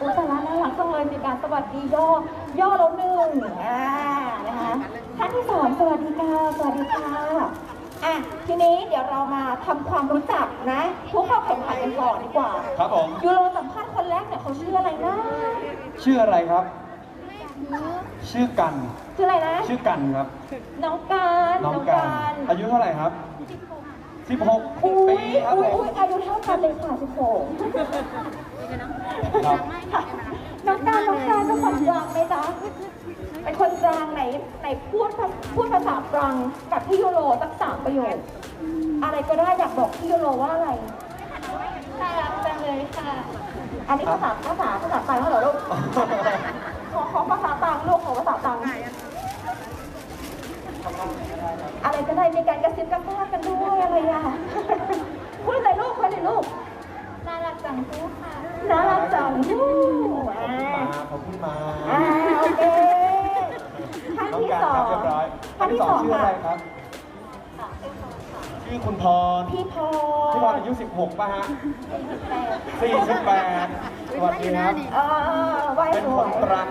อุยตายแล้วน่ารักจังเลยมีการสวัสดีย่อย่อแล้วหนึ่งอ่านะคะท่านที่สองสวัสดีค่ะสวัสดีค่ะอะทีนี้เดี๋ยวเรามาทำความรู้จักนะผู้เข้าแข่งขันกันก่อนดีกว่าครับผม ยูโรสัมภาษณ์คนแรกเนี่ยเขาชื่ออะไรนะชื่ออะไรครับ ชื่อกัน ชื่ออะไรนะ ชื่อกันครับ น้องการน้องกัน อายุเท่าไหร่ครับ 16อุ้ปียครับอุ้ผยมอุ้ยอายุเท่ากันเลยค่ะสิบหกครับ น้องการน้องการเป็นคนตรังไหมจ๊ะเป็นคนตรังไหนไหนพูดภาพูดภาษาตรังกับพี่ยูโรสักสามประโยค อะไรก็ได้อยากบอกพี่ยูโรว่าอะไรน่ารักจังเลยค่ะ อันนี้ภาษาภาษาภาษาตรังเหรอลูก ขอขอภาษาตรังลูกขอภาษาตรังอะไรก็ได้มีการกระซิบกระซาบ ชื่อค่ะอะไรครับ ชื่อคุณพรพี่พรพี่พรอายุ 16 ป่ะฮะ 48 สวัสดีครับ เออไหวเป็นสควนยตรัง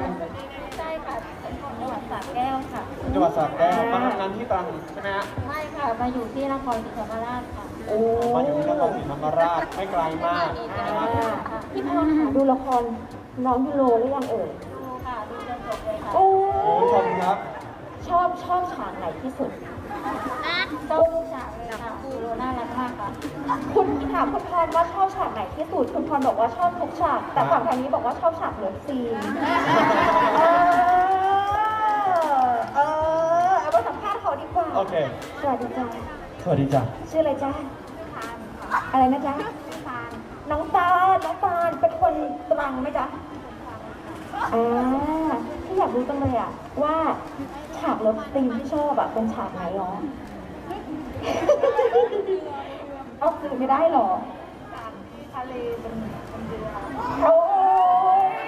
ใช่ค่ะเป็นคนจังหวัดสระแก้วค่ะ จังหวัดสระแก้วมาทำงานที่ตรังใช่ไหมฮะ ไม่ค่ะ มาอยู่ที่นครศรีธรรมราชค่ะโอ้มาอยู่ที่นครศรีธรรมราชไม่ไกลมากอ่านะครับพี่พรค่ะดูละครน้องยูโรหรือยังเอ่ยดูค่ะ ดูจนจบเลยค่ะ โอ้โอ้ชมครับ ชอบชอบฉากไหนที่สุดชอบทุกฉากเลยค่ะดูโรน่ารักมากค่ะ คุณถามคุณพรว่าชอบฉากไหนที่สุด คุณพรบอกว่าชอบทุกฉาก แต่ฝั่งทางนี้บอกว่าชอบฉากเลิฟซีนเออเออเอามาสัมภาษณ์เขาดีกว่าโอเค สวัสดีจ้าสวัสดีจ้ะชื่ออะไรจ้าอะไรนะจ๊ะน้องตาลน้องตาลเป็นคนตรังไหมจ๊ะอ่าที่อยากรู้จังเลยอะว่าฉากเลิฟซีนที่ชอบอะเป็นฉากไหนหรอ เอาสื่อไม่ได้หรอทะเลเป็นเป็นเรือโอ้ย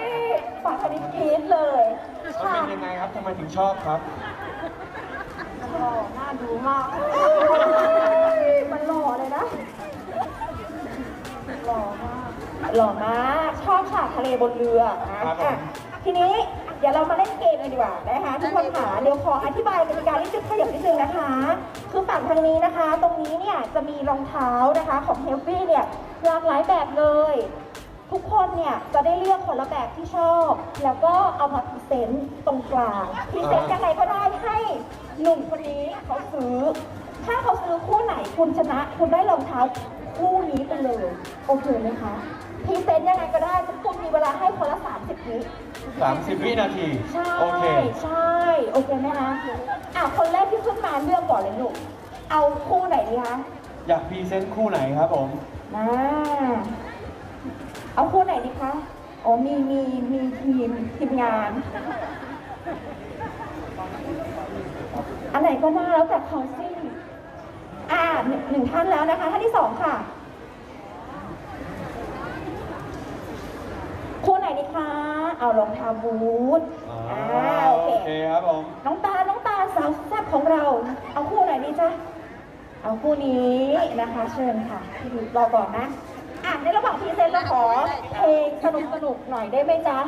ฝากคนนี้กรี๊ดเลยมันฉาเป็กนยังไงครับทำไมถึงชอบครับหล่อน่าดูมากมันหล่อเลยนะ หล่อมาก หล่อมาก ชอบฉากทะเลบนเรือนะครับผมอะทีนี้ เดี๋ยวเรามาเล่นเกมกันดีกว่านะคะทุกคนค่ะเดี๋ยวขออธิบายกติกาที่จะขยับนิดนึงนะคะ คือฝั่งทางนี้นะคะ ตรงนี้เนี่ยจะมีรองเท้านะคะของเฮลฟี่เนี่ยหลากหลายแบบเลย ทุกคนเนี่ยจะได้เลือกคนละแบบที่ชอบ แล้วก็เอามาพรีเซนต์ตรงกลางพรีเซนต์ยังไงก็ได้ให้หนุ่มคนนี้เขาซื้อ ถ้าเขาซื้อคู่ไหนคุณชนะ คุณได้รองเท้าคู่นี้ไปเลยโอเคไหมคะ พรีเซนต์ยังไงก็ได้คุณมีเวลาให้คนละ 30 วิ 30 วินาที ใช่ โอเค ใช่ โอเคไหมคะอะคนแรกที่ขึ้นมาเลือกก่อนเลยลูก เอาคู่ไหนดีคะอยากพรีเซนต์คู่ไหนครับผมอ่าเอาคู่ไหนดีคะอ๋อมีมีมีทีมทีมงาน อันไหนก็น่าแล้วแต่เขาสิอ่าหนึ่งหนึ่งท่านแล้วนะคะ ท่านที่สองค่ะ คู่ไหนดีคะ เอารองเท้าบูทอ๋ออ่าโอโอเค เคครับผม น้องตาน้องตาสาวแซ่บของเรา เอาคู่ไหนดีจ๊ะ เอาคู่นี้นะคะ เชิญค่ะพี่ดูรอก่อนนะ อะในระหว่างพรีเซนต์เราขอเพลงสนุกสนุกๆหน่อยได้ไหมจ๊ะ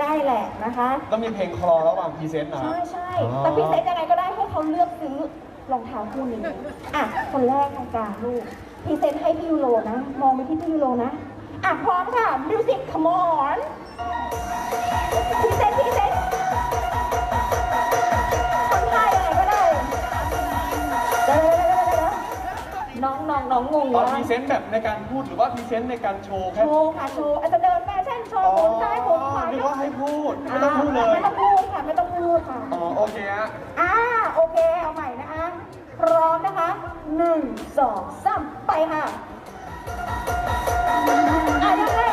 ได้แหละนะคะ ต้องมีเพลงคลอระหว่างพรีเซนต์นะใช่ใช่อ๋อ แต่พรีเซนต์ยังไงก็ได้ให้เขาเลือกซื้อรองเท้าคู่นี้ อะ คนแรกทางกลางลูกพรีเซนต์ให้พี่ยูโรนะ มองไปที่พี่ยูโรนะ อะพร้อมค่ะมิวสิก come on พรีเซ นต์พรีเซนต์คนไทยอะไรก็ได้เดี๋ยวๆๆๆๆน้องน้องน้องงงอ๋อว่าพรีเซนต์แบบในการพูดหรือว่าพรีเซนต์ในการโชว์โชแค่ว์ค่ะโชว์อาจจะเดินแฟชั่นโชว์หมุนซ้ายหมุนขวานึกว่าให้พูดไม่ต้องพูดเลยไม่ต้องพูดค่ะไม่ต้องพูดค่ะอ๋อโอเคฮะอ่าโอเคเอาใหม่นะคะพร้อมนะคะหนึ่งสองสามไปค่ะอะยังไงยัง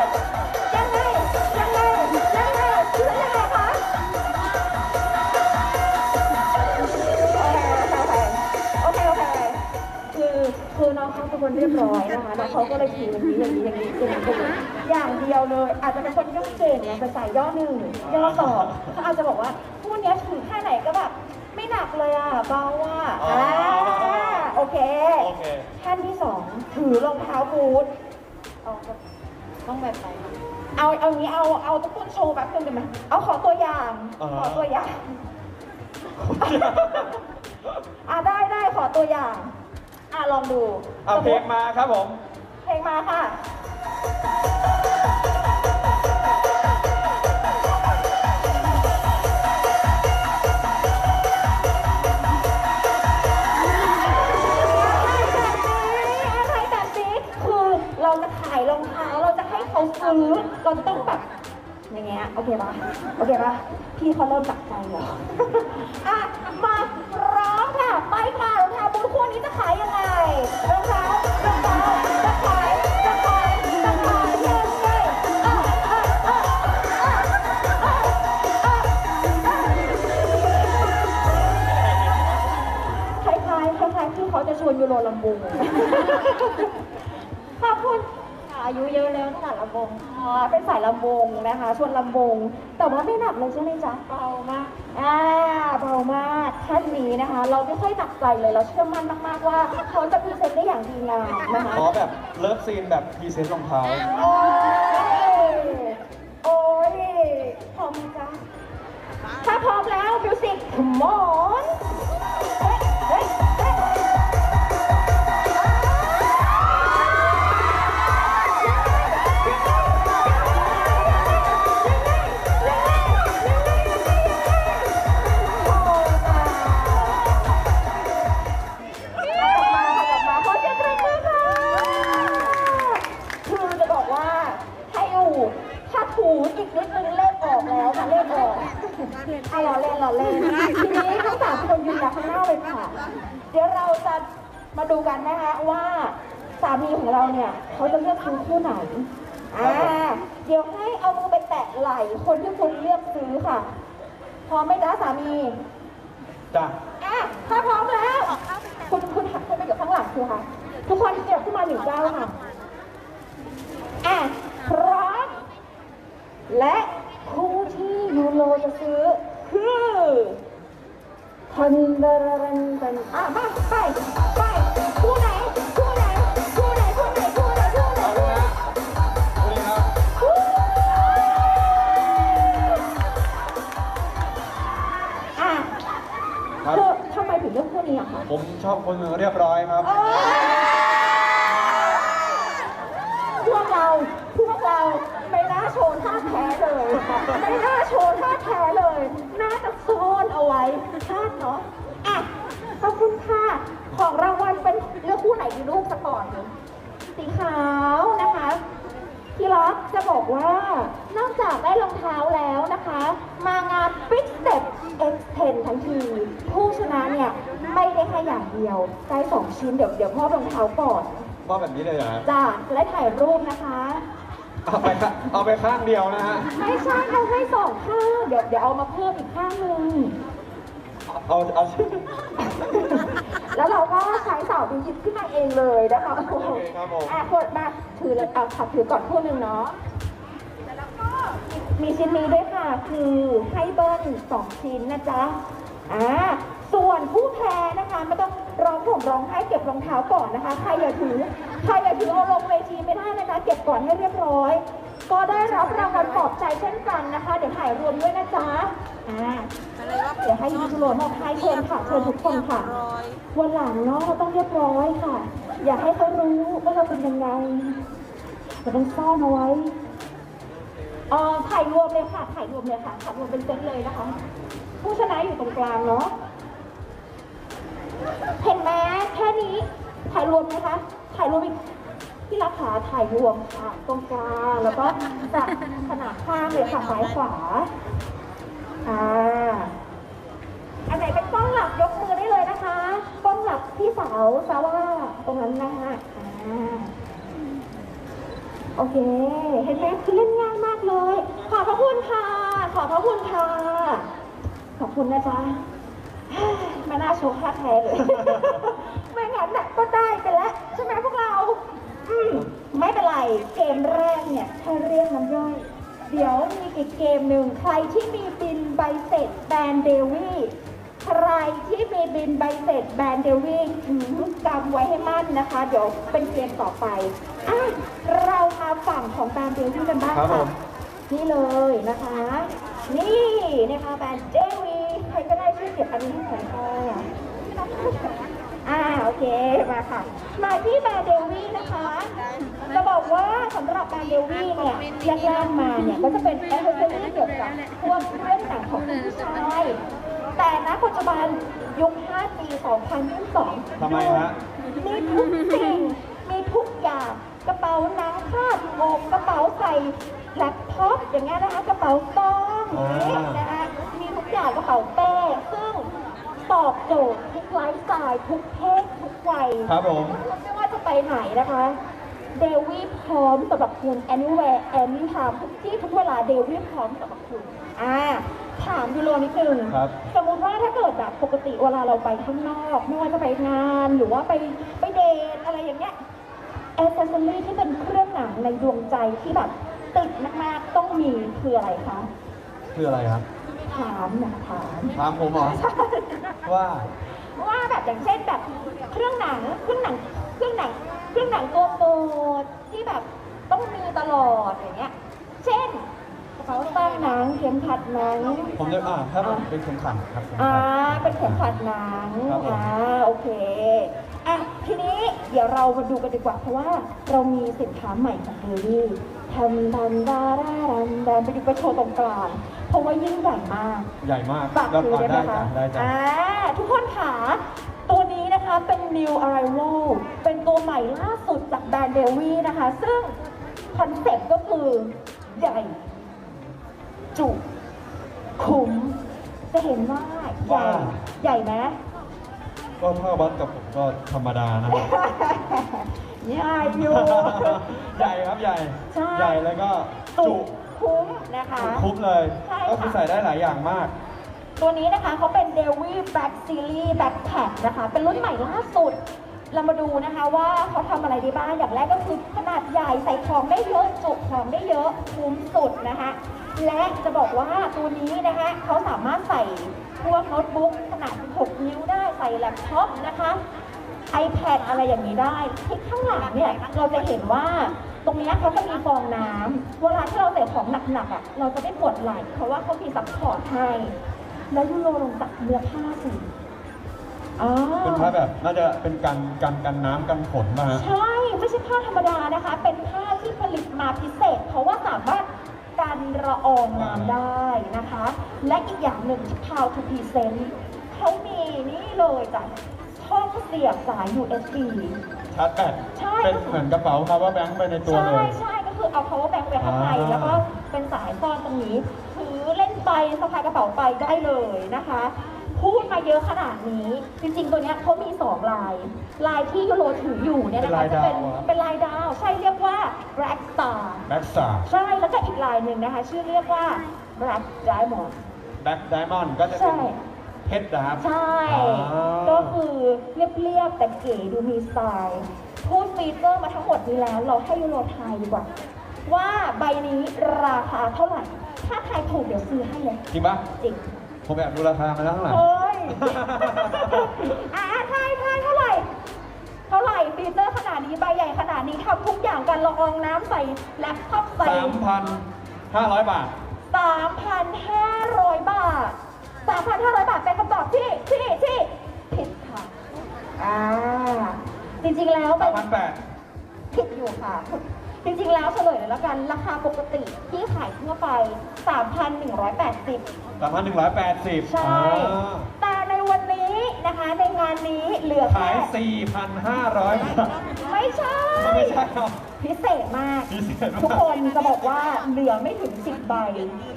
คนเรียบร้อยนะคะแล้วเขาก็เลยถืออย่างนี้อย่างนี้อย่างนี้อย่างนี้อย่างนี้อย่างเดียวเลย อาจจะเป็นคนย่อเก่งอาจจะใส่ย่อหนึ่งย่อสองเขาอาจจะบอกว่าพูดเนี้ยถือแค่ไหนก็แบบไม่หนักเลยอะเบาอะอ๋ออ่าโอเคโอเคท่านที่สองถือรองเท้าบูทเอาต้องแบบไหนเอาเอางี้เอาเอาทุกคนโชว์แป๊บนึงได้ไหมเอาขอตัวอย่างขอตัวอย่างอะได้ได้ขอตัวอย่าง อะลองดูเอาเพลงมาครับผม เพลงมาค่ะอะไรแบบนี้คือเราจะขายรองเท้าเราจะให้เขาซื้อเราจะต้องแบบอย่างเงี้ยโอเคปะโอเคปะพี่เขาเริ่มตักใจแล้วอะมาร้องค่ะ ไปค่ะรองเท้าบูทคู่นี้จะขายยังไงรองเท้ารองเท้าจะขายจะขายจะขายยังไงอะอะอะอะอะอะอะคล้ายๆคล้ายๆที่เขาจะชวนยูโรลำบุงขอบคุณ อายุเยอะแล้วตั้งแต่ลำวงอ่าเป็นสายลำวงนะคะ ชวนลำวง แต่ว่าไม่หนักเลยใช่ไหมจ๊ะเบามากอ่าเบามากท่านนี้นะคะ เราไม่ค่อยหนักใจเลยเราเชื่อมั่นมากๆว่าเขาจะพรีเซนต์ได้อย่างดีงามนะคะขอแบบเลิฟซีนแบบพรีเซนต์รองเท้าโอ้ยโอ้ยพร้อมไหมจ๊ะถ้าพร้อมแล้วมิวสิกมอน มาดูกันนะคะว่าสามีของเราเนี่ยเขาจะเลือกซื้อคู่ไหนอ่าเดี๋ยวให้เอามือไปแตะไหล่คนที่คุณเลือกซื้อค่ะ พร้อมไหมจ๊ะสามีจ้ะอะถ้าพร้อมแล้ว คุณคุณหักคุณไปอยู่ข้างหลังครูค่ะ ทุกคนเก็บขึ้นมาหนึ่งเก้าค่ะอะพร้อม และคู่ที่ยูโรจะซื้อคือ ทันเดรรันตันอะมาไปไปคู่ไหนคู่ไหนคู่ไหนคู่ไหนคู่ไหนคู่ไหนเอาเลยฮะเอาเลยครับคู่อะครับ คือทำไมถึงเลือกคู่นี้อะคะผมชอบคนเรียบร้อยครับพวกเราพวกเราไม่น่าโชว์ท่าแท้เลย ไม่น่าโชว์ท่าแท้เลย น่าจะซ่อนเอาไว้ท่าเนาะ อะ ขอบ คุณค่ะ ของรางวัลเป็นเลือกคู่ไหนดีลูกสปอร์ตหนึ่งสีขาวนะคะที่รักจะบอกว่านอกจากได้รองเท้าแล้วนะคะ มางาน Big Step X10 ทั้งที ผู้ชนะเนี่ย ไม่ได้แค่อย่างเดียวได้สองชิ้นเดี๋ยวเดี๋ยวมอบรองเท้าก่อนว่าแบบนี้เลยเหรอฮะจ้าจะได้ถ่ายรูปนะคะ เอาไปข้างเอาไปข้างเดียวนะฮะ ไม่ใช่เอาให้สองข้างเดี๋ยวเดี๋ยวเอามาเพิ่มอีกข้างหนึ่งเอาเอา แล้วเราก็ใช้เสาบินหยิบขึ้นมาเองเลยนะคะโอเคครับผม อะกดมาถือเลยเอาขับถือก่อนคู่หนึ่งเนาะแล้วก็มีชิ้นนี้ด้วยค่ะ คือให้เบิ้ลสองชิ้นนะจ๊ะอ่าส่วนผู้แพ้นะคะไม่ต้องร้องผมร้องไห้เก็บรองเท้าก่อนนะคะใครอย่าถือใครอย่าถือเอาลงเวทีไม่ได้นะคะ เก็บก่อนให้เรียบร้อย ก็ได้รับรางวัลปลอบใจเช่นกันนะคะ เดี๋ยวถ่ายรวมด้วยนะจ๊ะอ่า เดี๋ยวให้ยูทูโรมอบให้เชิญค่ะเชิญทุกคนค่ะวันหลังเนาะเราต้องเรียบร้อยค่ะ อยากให้เขารู้ว่าเราเป็นยังไงเราต้องซ่อนเอาไว้เอ่อถ่ายรวมเลยค่ะถ่ายรวมเลยค่ะถ่ายรวมเป็นเซตเลยนะคะ ผู้ชนะอยู่ตรงกลางเนาะเห็นไหมแค่นี้ ถ่ายรวมไหมคะถ่ายรวมอีกที่รักขาถ่ายรวมค่ะตรงกลางแล้วก็จากขนาดข้างเลยค่ะซ้ายขวา อ่าอันไหนเป็นกล้องหลักยกมือได้เลยนะคะกล้องหลักพี่สาวซาว่าตรงนั้นนะคะอ่าโอเค เห็นไหมคือเล่นง่ายมากเลย ขอบพระคุณค่ะ ขอบพระคุณค่ะ ขอบคุณนะจ๊ะไม่น่าโชว์ค่าแท้เลย ไม่งั้นน่ะก็ได้ไปแล้วใช่ไหมพวกเรา อืมไม่เป็นไร เกมแรกเนี่ยแค่เรียกน้ำย่อย เดี๋ยวมีอีกเกมหนึ่งใครที่มีบินใบเสร็จแบรนด์เดวี่ใครที่มีบินใบเสร็จแบรนด์เดวี่ถือกำไว้ให้มั่นนะคะ เดี๋ยวเป็นเกมต่อไปอะเรามาฝั่งของแบรนด์เดวี่กันบ้างครับผค่ะม นี่เลยนะคะ นี่นะคะแบรนด์เดวี่ใครก็ได้ช่วยเก็บอันนี้ให้ผมค่ะ อ่าโอเคมาค่ะ มาที่แบรนด์เดวี่นะคะ จะบอกว่าสำหรับแบรนด์เดวี่เนี่ยแรกๆมาเนี่ยก็จะเป็นแอคเซสซอรี่เกี่ยวกับพวกเครื่องหนังของคุณผู้ชายแต่ณปัจจุบันยุค 5 ปี 2022ทำไมฮะมีทุกสิ่งมีทุกอย่างกระเป๋าหนังคาดอกกระเป๋าใส่แล็ปท็อปอย่างเงี้ยนะคะกระเป๋าต้องอ่านี่นะคะมีทุกอย่างกระเป๋าเป้ซึ่ง ตอบโจทย์ทุกไลฟ์สไตล์ทุกเพศทุกวัยครับผม ไม่ว่าจะไปไหนนะคะเดวี่พร้อมสำหรับคุณ anywhere anytime ทุกที่ทุกเวลาเดวี่พร้อมสำหรับคุณอ่าถามยูโรนิดนึงครับ สมมุติว่าถ้าเกิดแบบปกติเวลาเราไปข้างนอก ไม่ว่าจะไปงานหรือว่าไปไปเดทอะไรอย่างเงี้ยแอ c เซสซอรี่ที่เป็นเครื่องหนังในดวงใจที่แบบติดมากๆต้องมีคืออะไรคะ คืออะไรครับ ถามนะถามถามผมเหรอว่า ว่าแบบอย่างเช่นแบบเครื่องหนังเครื่องหนังเครื่องหนังเครื่องหนังตัวโปรดที่แบบต้องมีตลอดอย่างเงี้ย เช่นกระเป๋าตั้งหนังเข็มขัดหนังผมจะอ่าถ้าผมเป็นเข็มขัดครับเข็มอ่าขัดเป็นเข็มขัดหนังครับผมอ่าโอเคอะทีนี้เดี๋ยวเรามาดูกันดีกว่าเพราะว่าเรามีสินค้าใหม่ของเดลี่ทำทันดารารันแดนไปดูไปโชว์ตรงกลาง เพราะว่ายิ่งใหญ่มากใหญ่มากฝากแล้วดูอ่าได้ไหมได้คะจ้ะได้จ้ะอ่าทุกคนค่ะตัวนี้นะคะเป็น new arrival เป็นตัวใหม่ล่าสุดจากแบรนด์เดวี่นะคะ ซึ่งคอนเซ็ปต์ก็คือใหญ่ จุคุ้มจะเห็นว่าใหญ่ว่าใหญ่ไหมก็ถ้าวัดกับผมก็ธรรมดานะครับ ใหญ่อยู่ ใหญ่ครับใหญ่ ใช่ ใหญ่แล้วก็จุจุ คุ้มนะคะจุคุ้มเลย ใช่ค่ะ ก็คือใส่ได้หลายอย่างมาก ตัวนี้นะคะเขาเป็น d e v i Black Series Backpack นะคะ เป็นรุ่นใหม่ล่าสุด เรามาดูนะคะว่าเขาทำอะไรได้บ้าง อย่างแรกก็คือขนาดใหญ่ใส่ของได้เยอะ จุของได้เยอะคุ้มสุดนะคะ และจะบอกว่าตัวนี้นะคะเขาสามารถใส่พวกโน้ตบุ๊กขนาด 6 นิ้วได้ใส่แล็ปท็อปนะคะ iPad อะไรอย่างนี้ได้ที่ข้างหลังเนี่ยเราจะเห็นว่าตรงเนี้ยเขาจะมีฟองน้ำเวลาที่เราใส่ของหนักๆอะเราจะไม่ปวดไหล่เพราะว่าเขามีซัพพอร์ตให้แล้วยูโรลงจากเนื้อผ้าสิอ๋อเป็นผ้าแบบน่าจะเป็นกันกันกันน้ำกันฝนป่ะฮะใช่ไม่ใช่ผ้าธรรมดานะคะ เป็นผ้าที่ผลิตมาพิเศษ เพราะว่าสามารถกันระอองน้ำได้นะคะ และอีกอย่างหนึ่งที่ How to Present เขามีนี่เลยจ้ะช่องเสียบสาย USB ชาร์จแบตใช่เป็นเหมือนกระเป๋า power bank ไปในตัวใช่เลย ใช่ก็คือ เอา power bank ไว้ข้างในอ่า แล้วก็เป็นสายซ่อนตรงนี้ ถือเล่นไปสะพายกระเป๋าไปได้เลยนะคะ พูดมาเยอะขนาดนี้ จริงๆตัวเนี้ยเขามี2ลาย ลายที่ยูโรถืออยู่เนี่ยนะคะจะเป็นเป็นลายดาว ใช่เรียกว่า black star แบ็กสตาร์ใช่แล้วก็อีกลายหนึ่งนะคะ ชื่อเรียกว่า black diamond แบ็กไดมอนด์ก็จะเป็นใช่ เพชรนะครับ ใช่ อ่า ก็คือเรียบๆแต่เก๋ดูมีสไตล์ พูดฟีเจอร์มาทั้งหมดนี้แล้ว เราให้ยูโรทายดีกว่า ว่าใบนี้ราคาเท่าไหร่ ถ้าทายถูกเดี๋ยวซื้อให้เลย จริงปะจริง ผมแอบดูราคามาแล้วข้างหลังเฮ้ย อ่าทายทายเท่าไหร่ เท่าไหร่ฟีเจอร์ขนาดนี้ใบใหญ่ขนาดนี้ทำทุกอย่างกันละอองน้ำใส่แล็ปท็อปใส่สามพันห้าร้อยบาท 3,500 บาท 3,500 บาทเป็นคำตอบที่ที่ที่ผิดค่ะ อ่า จริงๆแล้วสาเป็มนพันแปดผิดอยู่ค่ะ จริงๆ แล้วเฉลยเลยแล้วกัน ราคาปกติที่ขายทั่วไป 3,180 สามพันหนึ่งร้อยแปดสิบใช่ แต่ในวันนี้นะคะในงานนี้เหลือขายแค่สี่พันห้าร้อยบาทไม่ใช่ ไม่ใช่หรอพิเศษมาก พิเศษมาก ทุกคนจะบอกว่าเหลือไม่ถึง 10 ใบ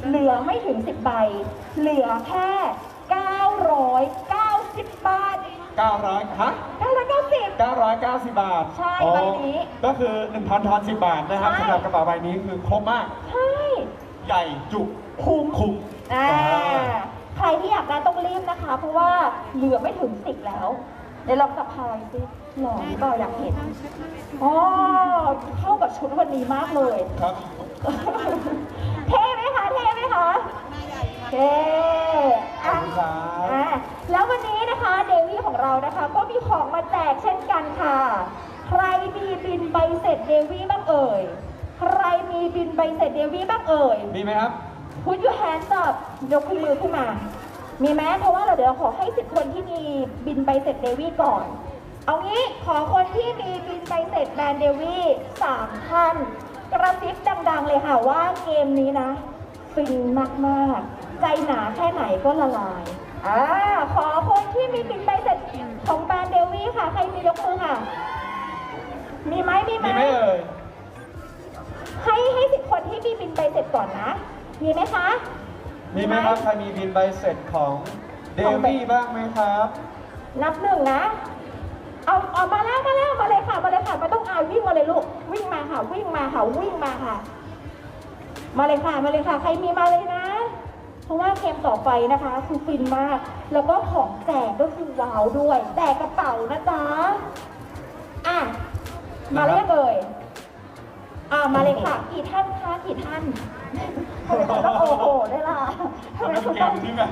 เหลือไม่ถึง 10 ใบ เหลือแค่ 990บาทเก้าร้อยฮะ990เก้าร้อยเก้าสิบบาทใช่อ๋อใบนี้ก็คือหนึ่งพันทอนสิบบาทนะครับใช่ สำหรับกระเป๋าใบนี้คือครบมาก ใช่ ใหญ่จุคุ้มคุ้มอ่าอ่าใครที่อยากได้ต้องรีบนะคะ เพราะว่าเหลือไม่ถึง10แล้วเดี๋ยวลองสะพายสิหล่อหรือเปล่าอยากเห็นอ๋อเข้ากับชุดวันนี้มากเลย ครับ เท่ไหมคะ เท่ไหมคะ เท่ขอบคุณครับ อะแล้ววันนี้นะคะเดวี่ของเรานะคะ ก็มีของมาแจกเช่นกันค่ะ ใครมีบินใบเสร็จเดวี่บ้างเอ่ย ใครมีบินใบเสร็จเดวี่บ้างเอ่ย มีไหมครับ Put your hands up ยกมือขึ้นมา มีไหมเพราะว่าเราเดี๋ยวเราขอให้สิบคนที่มีบินใบเสร็จเดวี่ก่อน เอางี้ขอคนที่มีบินใบเสร็จแบรนด์เดวี่สามท่าน กระซิบดังๆเลยค่ะว่าเกมนี้นะ ฟินมากๆ ใจหนาแค่ไหนก็ละลายอ่าขอคนที่มีบินใบเสร็จของแบรนด์เดวี่ค่ะ ใครมียกมือค่ะ มีไหมมีไหมมีไหมเอ่ยให้ให้สิบคนที่มีบินใบเสร็จก่อนนะ มีไหมคะ มีไหมครับ ใครมีบินใบเสร็จของเดวี่บ้างไหมครับ นับหนึ่งนะ เอาเอามาแล้วมาแล้วมาเลยค่ะมาเลยค่ะไม่ต้องอายวิ่งมาเลยลูก วิ่งมาค่ะ วิ่งมาค่ะ วิ่งมาค่ะ มาเลยค่ะ มาเลยค่ะ ใครมีมาเลยนะ เพราะว่าเกมต่อไปนะคะคือฟินมาก แล้วก็ของแจกก็คือว้าวด้วย แต่กระเป๋านะจ๊ะอะมาเรียกเลยอ่ามาเลยค่ะกี่ท่านคะกี่ท่านทำไมคุณต้องโอ้โหได้ล่ะทำไมมันคุณเกต้องมที่แบบ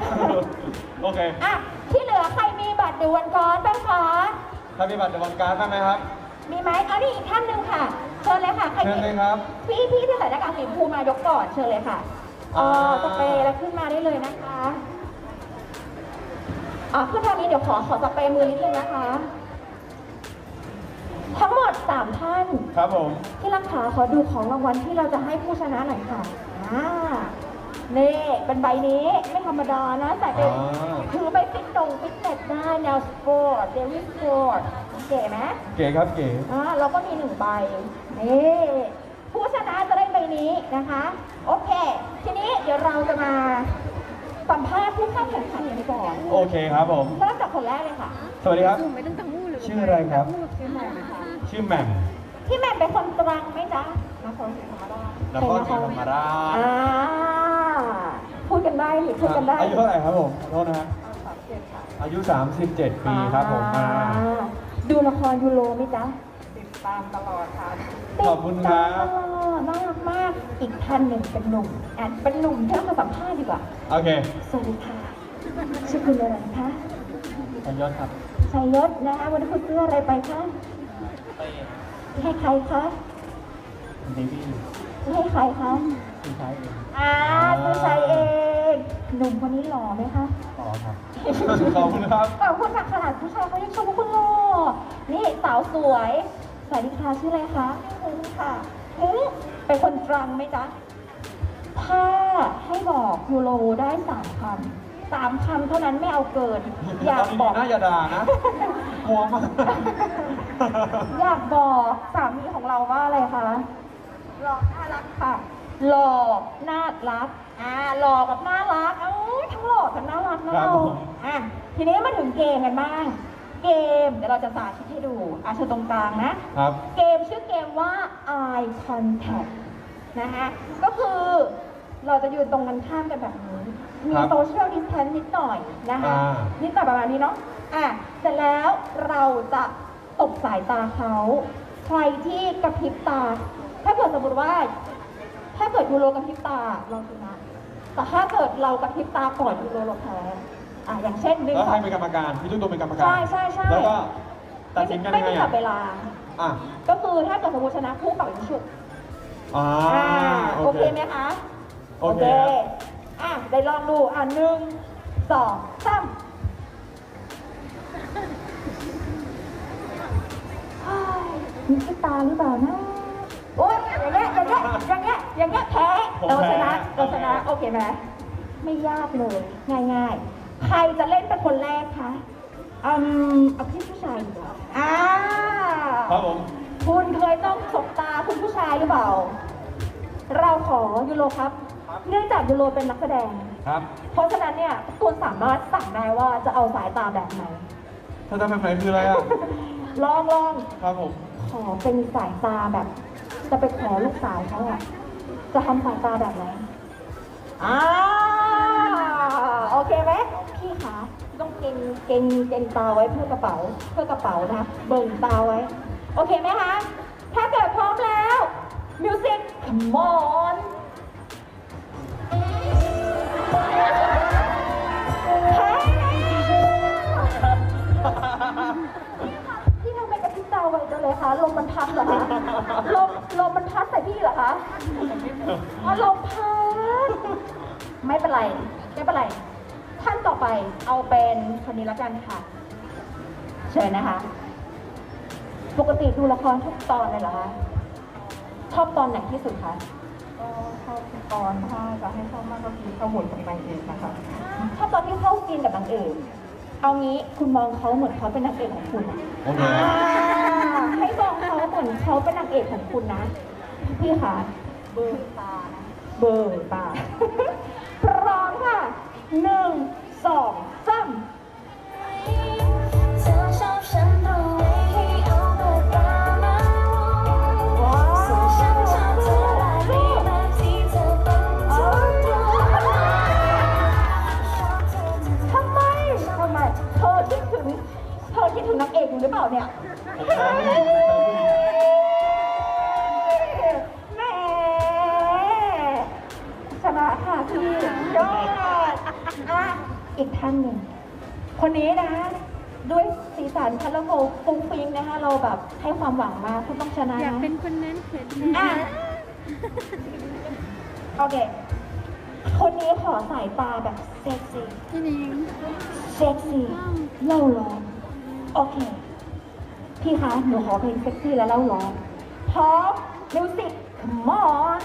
โอเคอะที่เหลือใครมีบัตรดูวันก่อนบ้างคะใครมีบัตรเดวันการ์ดบ้างไหมครับ มีไหมเอานี่อีกท่านหนึ่งค่ะเชิญเลยค่ะใครเชิญมีเลยครับพี่พี่ที่ใส่หน้ากากสีชมพูมายกก่อนเชิญเลยค่ะ อ๋ออ่าสเปรย์แล้วขึ้นมาได้เลยนะคะอ๋อขึ้นทางนี้เดี๋ยวขอขอสเปรย์มือนิดนึงนะคะ ทั้งหมดสามท่านครับผมที่รักขาขอดูของรางวัลที่เราจะให้ผู้ชนะหน่อยค่ะอ่านี่เป็นใบนี้ไม่ธรรมดานะ แต่เป็นอ่าถือไปฟิตนงฟิตเนสได้แนวสปอร์ตเดวิสสปอร์ตเก๋ไหมเก๋ครับเก๋อ่าเราก็มีหนึ่งใบนี่ผู้ชนะจะได้ใบนี้นะคะ โอเค ทีนี้เดี๋ยวเราจะมาสัมภาษณ์ผู้เข้าแข่งขันกันก่อนโอเคครับผม เริ่มจากคนแรกเลยค่ะสวัสดีครับไม่ต้องตั้งหูเลยชื่ออะไรครับ ชื่อแหม่มนะคะชื่อแหม่มพี่แหม่มเป็นคนตรังไหมจ๊ะนครศรีธรรมราชนครศรีธรรมราชอ่าพูดกันได้หรือพูดกันได้อายุเท่าไหร่ครับผมขอโทษนะฮะอายุ 37 ปีครับผมอ่าดูละครยูโรไหมจ๊ะติดตามตลอดค่ะ ขอบคุณครับติดตามตลอดน่ารักมาก อีกท่านหนึ่งเป็นหนุ่มอะเป็นหนุ่มที่เรามาสัมภาษณ์ดีกว่า โอเค สวัสดีค่ะ ชื่อคุณอะไรคะอันยศครับชัยยศนะคะวันนี้คุณซื้ออะไรไปคะให้ใครคะเดวี่ให้ใครคะพี่ชายเองอ่าซื้อใช้เอง หนุ่มคนนี้หล่อไหมคะต่อครับ ขอบคุณครับ ขอบคุณค่ะขนาดผู้ชายเขายังชมว่าคุณหล่อนี่สาวสวย สวัสดีค่ะชื่ออะไรคะคุณค่ะอืมเป็นคนตรังไหมจ๊ะ ถ้าให้บอกยูโรได้สามคำสามคำเท่านั้นไม่เอาเกิน อยากบอกเดีๆนะอย่าด่านะกลัวมากอยากบอกสามีของเราว่าอะไรคะหล่อน่ารักค่ะหล่อน่ารักอ่าหล่อกับน่ารักเอ้ยทั้งหล่อทั้งน่ารักนะครับเราผมอะทีนี้มาถึงเกมกันบ้าง เกมเดี๋ยวเราจะสาธิตให้ดูอะเชิญตรงกลางนะ ครับ เกมชื่อเกมว่า eye contact นะคะก็คือเราจะยืนตรงกันข้ามกันแบบนี้ มีครับโซเชียลดิสแทนนิดหน่อยนะคะอ่านิดหน่อยประมาณนี้เนาะอะเสร็จแล้วเราจะตบสายตาเขาใครที่กระพริบตา ถ้าเกิดสมมติว่า ถ้าเกิดยูโรกระพริบตาเราชนะแต่ถ้าเกิดเรากระพริบตาก่อนยูโรเราแพ้ อะอย่างเช่นหนึ่งแล้วสใคอรงเป็นกรรมการพี่ตุ๊กตุ๊กเป็นกรรมการใช่ใช่ใช่แล้วก็ตัดสินกันไม่ยังไงไม่จัอะบเวลา อะก็คือถ้าเกิดสมมติชนะคู่เป่ายิงฉุบอ่าอ่าโอโอเคเค ไหมคะโอเคครับ อะได้ลองดูอะหนึ่งสองสามเฮ้ยมีขี้ตาหรือเปล่านะโอ๊ยอย่างเงี้ยอย่างเงี้ยอย่างเงี้ยอย่างเงี้ยแพ้ผมเราชนะแพ้เราชนะ โอเคไหมไม่ยากเลยง่ายๆ ใครจะเล่นเป็นคนแรกคะอืมเอาที่ผู้ชายดีกว่าอ่าครับผม คุณเคยต้องสบตาคุณผู้ชายหรือเปล่า เราขอยูโรครับเนื่องจากยูโรเป็นนักแสดง ครับ เพราะฉะนั้นเนี่ยตูนสามารถสั่งได้ว่าจะเอาสายตาแบบไหน ถ้าทำแบบไหนคืออะไรอะ ลองลองครับผม ขอเป็นสายตาแบบ จะไปขอลูกสาวเขาอะจะทำสายตาแบบไหนอ่าโอเคไหมพี่คะต้อง เก่งเก่งเก่งตาไว้เพื่อกระเป๋าเพื่อกระเป๋านะเบิ่งตาไว้ โอเคไหมคะ ถ้าเกิดพร้อมแล้วมิวสิก come on แพ้พี่ทำไมกระพริบตาไวจังเลยคะลมมันพัดเหรอคะลมลมมันพัดใส่พี่เหรอคะอ๋อลมพัดไม่เป็นไรไม่เป็นไร ท่านต่อไปเอาเป็นคนนี้ละกันค่ะ เชิญนะคะ ปกติดูละครทุกตอนเลยเหรอคะชอบตอนไหนที่สุดคะก็ชอบตอนถ้าจะให้ชอบมากก็คือเข้าบทกับนางเอกนะคะชอบตอนที่เข้ากินกับนางเอกเอางี้คุณมองเขาเหมือนเขาเป็นนางเอกของคุณอะโอเค อ่าให้มองเขาเหมือนเขาเป็นนางเอกของคุณนะ พี่คะเบอร์ตานะ เบอร์ตาพร้อมค่ะ หนึ่งสองสามเธอชอบฉันตรงไหนให้เอาเบอร์ตามาวว้างส่วนฉันชอบเธอแบบนี้แบบที่เธอเป็นทุกตัวชอบเธอทำไมทำไมเธอคิดถึงเธอคิดถึงนางเอกอยู่หรือเปล่าเนี่ยแหมชนะค่ะพี่ยอด อะอีกท่านหนึ่ง คนนี้นะด้วยสีสันคัลโฟฟุ้งฟิ้งนะคะ เราแบบให้ความหวังมากคุณต้องชนะอยากนะเป็นคนนั้นเขินอะโอเค คนนี้ขอสายตาแบบเซ็กซี่พี่หนิงเซ็กซี่เล่าร้อนโอเค พี่คะ หนูขอเพลงเซ็กซี่และเล่าร้อนพร้อมมิวสิก come on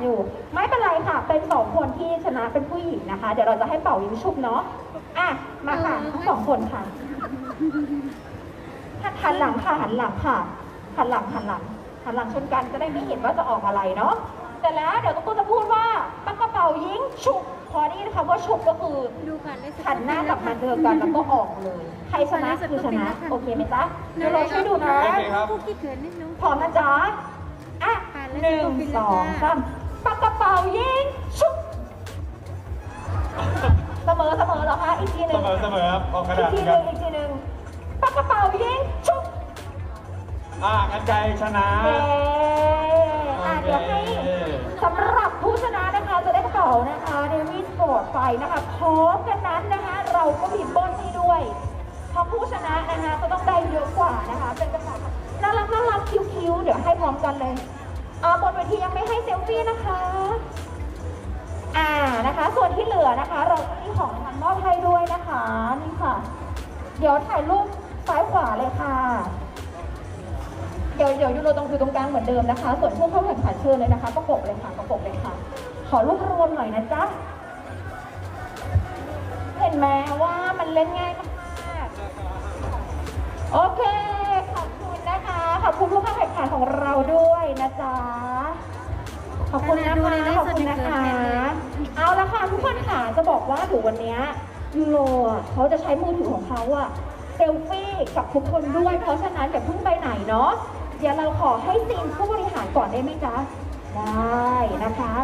นี้ทำงานหนักอยู่ ไม่เป็นไรค่ะ เป็นสองคนที่ชนะเป็นผู้หญิงนะคะ เดี๋ยวเราจะให้เป่ายิงชุบเนาะอะมาค่ะทั้งสองคนค่ะหันหันหลังค่ะหันหลังค่ะหันหลังหันหลังหันหลังชนกันจะได้ไม่เห็นว่าจะออกอะไรเนาะเสร็จแล้วเดี๋ยวตุ๊กตาจะพูดว่าปักกระเป๋ายิงชุบพอได้ยินคำว่าชุบก็คือดูก่อนได้สัหันหน้ากลับมาเจอกันแล้วก็ออกเลย ใครชนะคือชนะโอเคไหมจ๊ะเดี๋ยวเราช่วยดูนะโอเคครับคุกกี้เขินนิดนึงพร้อมนะจ๊ะอะหนึ่งสองสาม ปากกระเป๋ายิงชุบเสมอเสมอเหรอคะอีกทีหนึ่เสงมอเสมอครับออกกระอีดากษทีเหมือนหกันึ่นงอีกทีหนึ่งปากกระเป๋ายิงชุบอ่ากันไกลชนะ เย้อะเดี๋ยวให้สำหรับผู้ชนะนะคะจะได้กระเป๋านะคะเดวิสปอร์ตไปนะคะพร้อมกันนั้นนะคะ เราก็มีเบิ้ลให้ด้วยเพราะผู้ชนะนะคะก็ต้องได้เยอะกว่านะคะ เป็นกระเป๋าน่ารักน่ารักคิ้วๆเดี๋ยวให้พร้อมกันเลย อ่าบนเวทียังไม่ให้เซลฟี่นะคะ อ่านะคะ ส่วนที่เหลือนะคะ เราก็มีของรางวัลมอบให้ด้วยนะคะนี่ค่ะ เดี๋ยวถ่ายรูปซ้ายขวาเลยค่ะ เดี๋ยวเดี๋ยวยูโรตรงคือตรงกลางเหมือนเดิมนะคะ ส่วนผู้เข้าแข่งขันเชิญเลยนะคะประกบเลยค่ะประกบเลยค่ะ ขอรูปรวมหน่อยนะจ๊ะเห็นไหมว่ามันเล่นง่ายมากๆโอเคขอบคุณนะคะขอบคุณผู้เข้าแข่งขันของเราด้วย จ๊ะ ขอบคุณนะคะขอบคุณนะคะ เอาละค่ะทุกคนค่ะจะบอกว่าถึงวันเนี้ยยูโรอะเขาจะใช้มือถือของเขาอะเซลฟี่กับทุกคนด้วย เพราะฉะนั้นอย่าเพิ่งไปไหนเนาะ เดี๋ยวเราขอให้ซีนผู้บริหารก่อนได้ไหมจ๊ะ ได้นะคะ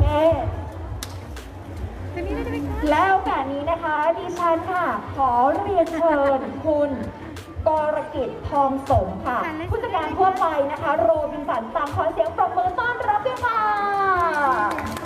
เอ๊ะตอนนี้ได้ไหมคะแล้วโอกาสนี้นะคะดิฉันค่ะ ขอเรียนเชิญคุณ กรกิจทองสมค่ะ ผู้จัดการทั่วไปนะคะ โรบินสันตามขอเสียงปรบมือต้อนรับด้วยค่ะ